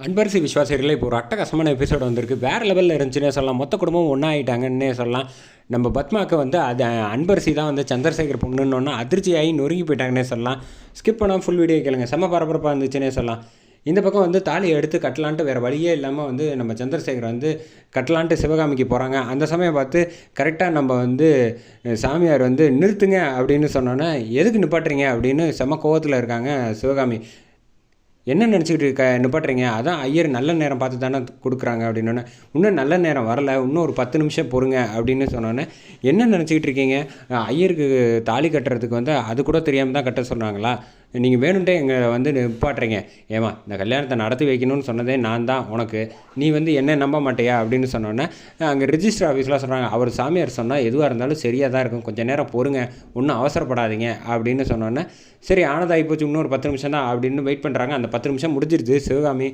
அன்பரசி விஸ்வாசிகளே இப்போ ஒரு அட்டகாசமான எபிசோடு வந்திருக்கு. வேறு லெவலில் இருந்துச்சுன்னே சொல்லலாம். மொத்த குடும்பம் ஒன்றா ஆகிட்டாங்கன்னே சொல்லலாம். நம்ம பத்மாவுக்கு வந்து அது அன்பரசி தான் வந்து சந்திரசேகர் பொண்ணுன்னொன்னா அதிர்ச்சியாகி நொறுங்கி போயிட்டாங்கன்னே சொல்லலாம். ஸ்கிப் பண்ணால் ஃபுல் வீடியோ கேளுங்க. செம்ம பரபரப்பாக இருந்துச்சுன்னே சொல்லலாம். இந்த பக்கம் வந்து தாலியை எடுத்து கட்டலான்ட்டு வேறு வழியே இல்லாமல் வந்து நம்ம சந்திரசேகர் வந்து கட்டலான்ட்டு சிவகாமிக்கு போகிறாங்க அந்த சமயம் பார்த்து கரெக்டாக நம்ம வந்து சாமியார் வந்து நிறுத்துங்க அப்படின்னு சொன்னோன்னே எதுக்கு நிப்பாட்டுறீங்க அப்படின்னு செம கோவத்தில் இருக்காங்க சிவகாமி. என்ன நினச்சிக்கிட்டு இருக்க? நிப்பாட்டுறீங்க. அதான் ஐயர் நல்ல நேரம் பார்த்து தானே கொடுக்குறாங்க அப்படின்னோடனே இன்னும் நல்ல நேரம் வரல. இன்னும் ஒரு பத்து நிமிஷம் பொறுங்க. அப்படின்னு சொன்னோன்னே என்ன நினச்சிக்கிட்டு இருக்கீங்க? ஐயருக்கு தாலி கட்டுறதுக்கு வந்து அது கூட தெரியாமல் தான் கட்ட சொல்கிறாங்களா நீங்கள் வேணுன்ட்டே எங்களை வந்து நிப்பாட்டுறீங்க. ஏமா இந்த கல்யாணத்தை நடத்தி வைக்கணும்னு சொன்னதே நான் தான் உனக்கு. நீ வந்து என்ன நம்ப மாட்டியா? அப்படின்னு சொன்னோன்னே அங்கே ரிஜிஸ்டர் ஆஃபீஸ்லாம் சொல்கிறாங்க அவர் சாமியார் சொன்னால் எதுவாக இருந்தாலும் சரியாக தான் இருக்கும். கொஞ்சம் நேரம் பொறுங்க. ஒன்றும் அவசரப்படாதீங்க அப்படின்னு சொன்னோன்னே சரி ஆனதாகி போச்சு இன்னொரு பத்து நிமிஷம் தான் அப்படின்னு வெயிட் பண்ணுறாங்க அந்த பத்து நிமிஷம் முடிஞ்சிருச்சு சிவகாமி.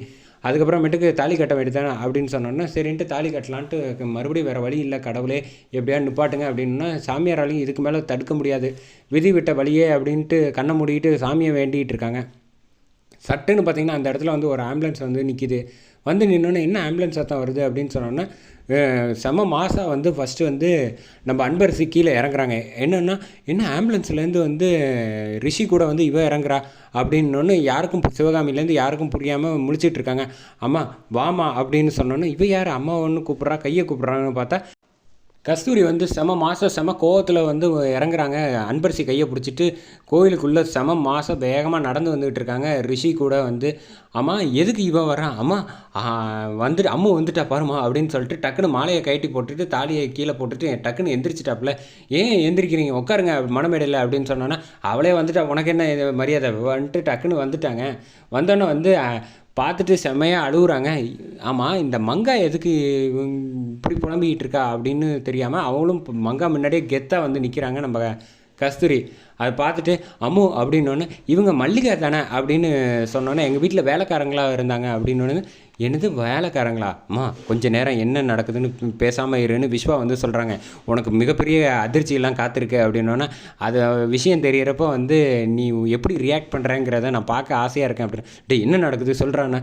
அதுக்கப்புறமேட்டுக்கு தாலி கட்ட வேண்டியதானே அப்படின்னு சொன்னோன்னா சரின்ட்டு தாலி கட்டலான்ட்டு மறுபடியும் வேறு வழி இல்லை கடவுளே எப்படியா நிப்பாட்டுங்க அப்படின்னா சாமியாராலையும் இதுக்கு மேலே தடுக்க முடியாது. விதி விட்ட வழியே அப்படின்ட்டு கண்ணை மூடிட்டு சாமியை வேண்டிகிட்டு இருக்காங்க. சட்டுன்னு பார்த்தீங்கன்னா அந்த இடத்துல வந்து ஒரு ஆம்புலன்ஸ் வந்து நிற்கிது வந்து நின்னோன்னே என்ன ஆம்புலன்ஸ் சத்தம் வருது அப்படின்னு சொன்னோன்னா செம மாதம் வந்து ஃபஸ்ட்டு வந்து நம்ம அன்பரசி கீழே இறங்குறாங்க. என்னென்னா என்ன ஆம்புலன்ஸ்லேருந்து வந்து ரிஷி கூட வந்து இவ இறங்குறா அப்படின்னொன்று யாருக்கும் சிவகாமிலேருந்து யாருக்கும் புரியாமல் முழிச்சிட்டு இருக்காங்க. அம்மா வாமா அப்படின்னு சொன்னோன்னே இவ யார்? அம்மா ஒன்று கூப்பிட்றா கையை கூப்பிட்றாங்கன்னு பார்த்தா கஸ்தூரி வந்து செம மாதம் செம கோவத்தில் வந்து இறங்குறாங்க. அன்பரசி கையை பிடிச்சிட்டு கோயிலுக்குள்ளே செம மாதம் வேகமாக நடந்து வந்துக்கிட்டு இருக்காங்க. ரிஷி கூட வந்து அம்மா எதுக்கு இவன் வரான் அம்மா வந்துட்டு அம்மா வந்துட்டா பாருமா அப்படின்னு சொல்லிட்டு டக்குன்னு மாலையை கழட்டி போட்டுட்டு தாலியை கீழே போட்டுட்டு டக்குன்னு எந்திரிச்சிட்டாப்புல. ஏன் எந்திரிக்கிறீங்க? உட்காருங்க மனமேடையில் அப்படின்னு சொன்னோன்னா அவளே வந்துட்டா உனக்கு என்ன மரியாதை? வந்துட்டு டக்குன்னு வந்துட்டாங்க. வந்தோன்னே வந்து பார்த்துட்டு செம்மையாக அழுகுறாங்க. ஆமாம் இந்த மங்கா எதுக்கு இப்படி புலம்பிக்கிட்டு இருக்கா அப்படின்னு தெரியாமல் அவங்களும் மங்கா முன்னாடியே கெத்தாக வந்து நிற்கிறாங்க நம்ம கஸ்தூரி. அதை பார்த்துட்டு அம்மு அப்படின்னோடனே இவங்க மல்லிகா தானே? அப்படின்னு சொன்னோன்னே எங்கள் வீட்டில் வேலைக்காரங்களாக இருந்தாங்க? அப்படின்னோடனே என்னது வேலைக்காரங்களா? அம்மா கொஞ்ச நேரம் என்ன நடக்குதுன்னு பேசாமல் இருன்னு விஸ்வா வந்து சொல்கிறாங்க உனக்கு மிகப்பெரிய அதிர்ச்சியெல்லாம் காத்திருக்கு அப்படின்னோன்னா அது விஷயம் தெரியறப்போ வந்து நீ எப்படி ரியாக்ட் பண்ணுறேங்கிறத நான் பார்க்க ஆசையாக இருக்கேன் அப்படின்னு. டே என்ன நடக்குது? சொல்கிறானே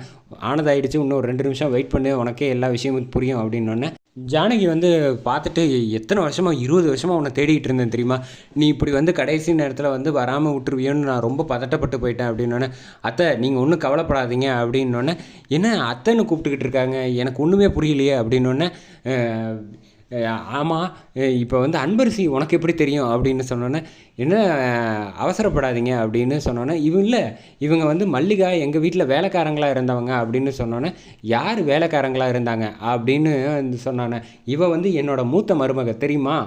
ஆனதாயிடுச்சு இன்னும் ஒரு ரெண்டு நிமிஷம் வெயிட் பண்ணு உனக்கே எல்லா விஷயமும் புரியும் அப்படின்னோடனே ஜானகி வந்து பார்த்துட்டு எத்தனை வருஷமாக இருபது வருஷமாக உன்னை தேடிட்டு இருந்தேன் தெரியுமா? நீ இப்படி வந்து கடைசி நேரத்தில் வந்து வராமல் விட்டுருவியோன்னு நான் ரொம்ப பதட்டப்பட்டு போயிட்டேன் அப்படின்னோடனே அத்தை நீங்கள் ஒன்றும் கவலைப்படாதீங்க அப்படின்னோடனே என்ன அத்தைன்னு கூப்பிட்டுக்கிட்டு இருக்காங்க? எனக்கு ஒன்றுமே புரியலையே அப்படின்னோடனே ஆமாம் இப்போ வந்து அன்பரிசி உனக்கு எப்படி தெரியும் அப்படின்னு சொன்னோன்னே என்ன அவசரப்படாதீங்க அப்படின்னு சொன்னோன்னே இவன் இல்லை இவங்க வந்து மல்லிகா எங்கள் வீட்டில் வேலைக்காரங்களாக இருந்தவங்க அப்படின்னு சொன்னோன்னே யார் வேலைக்காரங்களாக இருந்தாங்க அப்படின்னு வந்து சொன்னோன்னே இவ வந்து என்னோட மூத்த மருமக தெரியுமா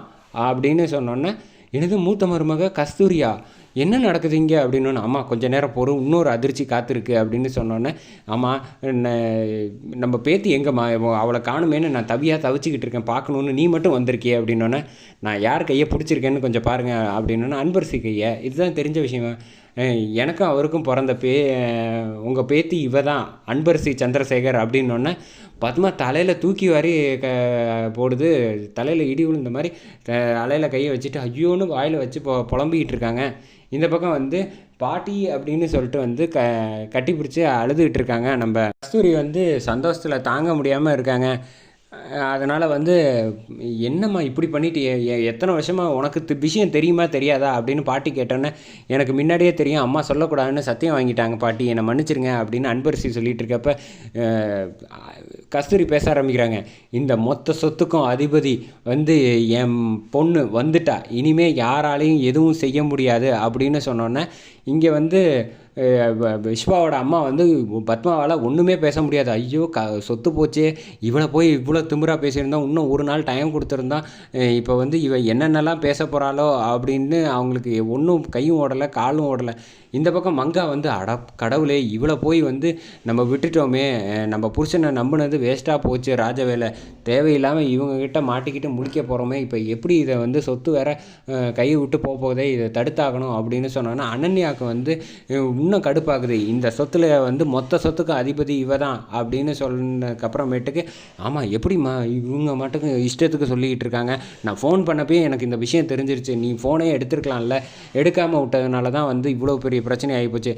அப்படின்னு சொன்னோன்னே எனது மூத்த மருமக கஸ்தூரியா என்ன நடக்குது இங்கே? அப்படின்னு அம்மா கொஞ்ச நேரம் பொறு இன்னொரு அதிர்ச்சி காத்திருக்கு அப்படின்னு சொன்னோன்னே ஆமாம் நம்ம பேத்தி எங்கேம்மா? அவளை காணுமேன்னு நான் தவியாக தவிச்சிக்கிட்டு இருக்கேன் பார்க்கணுன்னு நீ மட்டும் வந்திருக்கியே அப்படின்னோன்னே நான் யார் கையை பிடிச்சிருக்கேன்னு கொஞ்சம் பாருங்கள் அப்படின்னோன்னே அன்பரசி கையை. இதுதான் தெரிஞ்ச விஷயம். எனக்கும் அவருக்கும் பிறந்த பே உங்கள் பேத்தி இவ தான் அன்பரசி சந்திரசேகர் அப்படின்னோடனே பத்மா தலையில் தூக்கி வாரி க போடுது. தலையில் இடி விழுந்த மாதிரி தலையில் கையை வச்சுட்டு ஐயோன்னு வாயில் வச்சு பொ புலம்பிக்கிட்டு இருக்காங்க. இந்த பக்கம் வந்து பாட்டி அப்படின்னு சொல்லிட்டு வந்து க கட்டி பிடிச்சி அழுதுகிட்டு இருக்காங்க. நம்ம கஸ்தூரி வந்து சந்தோஷத்தில் தாங்க முடியாமல் இருக்காங்க. அதனால் வந்து என்னம்மா இப்படி பண்ணிட்டு எத்தனை வருஷமாக உனக்கு விஷயம் தெரியுமா தெரியாதா அப்படின்னு பாட்டி கேட்டோன்னே எனக்கு முன்னாடியே தெரியும் அம்மா சொல்லக்கூடாதுன்னு சத்தியம் வாங்கிட்டாங்க பாட்டி என்னை மன்னிச்சிருங்க அப்படின்னு அன்பரசி சொல்லிட்டு இருக்கப்ப கஸ்தூரி பேச ஆரம்பிக்கிறாங்க. இந்த மொத்த சொத்துக்கும் அதிபதி வந்து என் பொண்ணு வந்துட்டா இனிமேல் யாராலையும் எதுவும் செய்ய முடியாது அப்படின்னு சொன்னோன்னே இங்கே வந்து விஷ்வாவோட அம்மா வந்து பத்மாவால் ஒன்றுமே பேச முடியாது. ஐயோ க சொத்து போச்சே. இவளை போய் இவ்வளோ திமுறாக பேசியிருந்தா இன்னும் ஒரு நாள் டைம் கொடுத்துருந்தா. இப்போ வந்து இவன் என்னென்னலாம் பேச போகிறாளோ அப்படின்னு அவங்களுக்கு ஒன்றும் கையும் ஓடலை காலும் ஓடலை. இந்த பக்கம் மங்கா வந்து அட கடவுளே இவளை போய் வந்து நம்ம விட்டுட்டோமே. நம்ம புருஷனை நம்பினது வேஸ்ட்டாக போச்சு ராஜவேலை தேவையில்லாமல் இவங்கக்கிட்ட மாட்டிக்கிட்டு முழிக்க போகிறோமே இப்போ எப்படி இதை வந்து சொத்து வேற கையை விட்டு போக போகுதே இதை தடுத்தாகணும் அப்படின்னு சொன்னோன்னா அனன்யாவுக்கு வந்து இன்னும் கடுப்பாகுது. இந்த சொத்துல வந்து மொத்த சொத்துக்கு அதிபதி இவ தான் அப்படின்னு சொன்னதுக்கப்புறமேட்டுக்கு ஆமாம் எப்படிம்மா இவங்க மட்டும் இஷ்டத்துக்கு சொல்லிக்கிட்டு இருக்காங்க. நான் ஃபோன் பண்ணப்பே எனக்கு இந்த விஷயம் தெரிஞ்சிருச்சு. நீ ஃபோனே எடுத்துருக்கலாம்ல. எடுக்காமல் விட்டதுனால தான் வந்து இவ்வளோ பெரிய பெரிய பிரச்சனை ஆகிப்போச்சு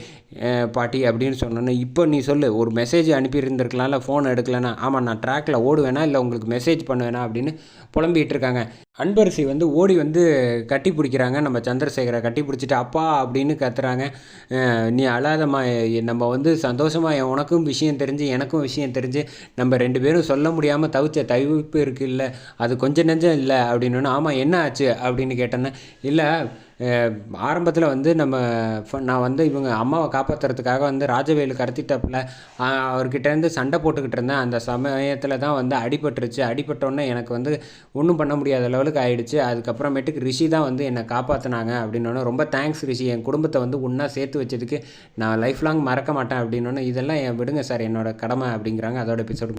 பாட்டி அப்படின்னு சொன்னோன்னே இப்போ நீ சொல்லு ஒரு மெசேஜ் அனுப்பியிருந்திருக்கலாம்ல ஃபோன் எடுக்கலனா ஆமாம் நான் ட்ராக்கில் ஓடுவேனா இல்லை உங்களுக்கு மெசேஜ் பண்ணுவேனா? அப்படின்னு புலம்பிகிட்டு இருக்காங்க. அன்பரசி வந்து ஓடி வந்து கட்டி பிடிக்கிறாங்க நம்ம சந்திரசேகரை கட்டி பிடிச்சிட்டு அப்பா அப்படின்னு கத்துறாங்க. நீ அழாதம்மா நம்ம வந்து சந்தோஷமாக உனக்கும் விஷயம் தெரிஞ்சு எனக்கும் விஷயம் தெரிஞ்சு நம்ம ரெண்டு பேரும் சொல்ல முடியாமல் தவிச்ச தவிப்பு இருக்குல்ல அது கொஞ்சம் நெஞ்சம் இல்லை அப்படின்னு ஆமாம் என்ன ஆச்சு? அப்படின்னு கேட்டேன்னா இல்லை ஆரம்பத்தில் வந்து நம்ம நான் வந்து இவங்க அம்மாவை காப்பாற்றுறதுக்காக வந்து ராஜவேலு கடத்திட்டப்பில் அவர்கிட்டேருந்து சண்டை போட்டுக்கிட்டு இருந்தேன். அந்த சமயத்தில் தான் வந்து அடிபட்டுருச்சு. அடிபட்டோன்னே எனக்கு வந்து ஒன்றும் பண்ண முடியாத லெவலுக்கு ஆயிடுச்சு. அதுக்கப்புறமேட்டுக்கு ரிஷி தான் வந்து என்னை காப்பாற்றினாங்க அப்படின்னோடனே ரொம்ப தேங்க்ஸ் ரிஷி. என் குடும்பத்தை வந்து ஒன்றா சேர்த்து வச்சதுக்கு நான் லைஃப் லாங் மறக்க மாட்டேன் அப்படின்னோடனே இதெல்லாம் என் விடுங்க சார் என்னோடய கடமை அப்படிங்கிறாங்க. அதோட எபிசோடு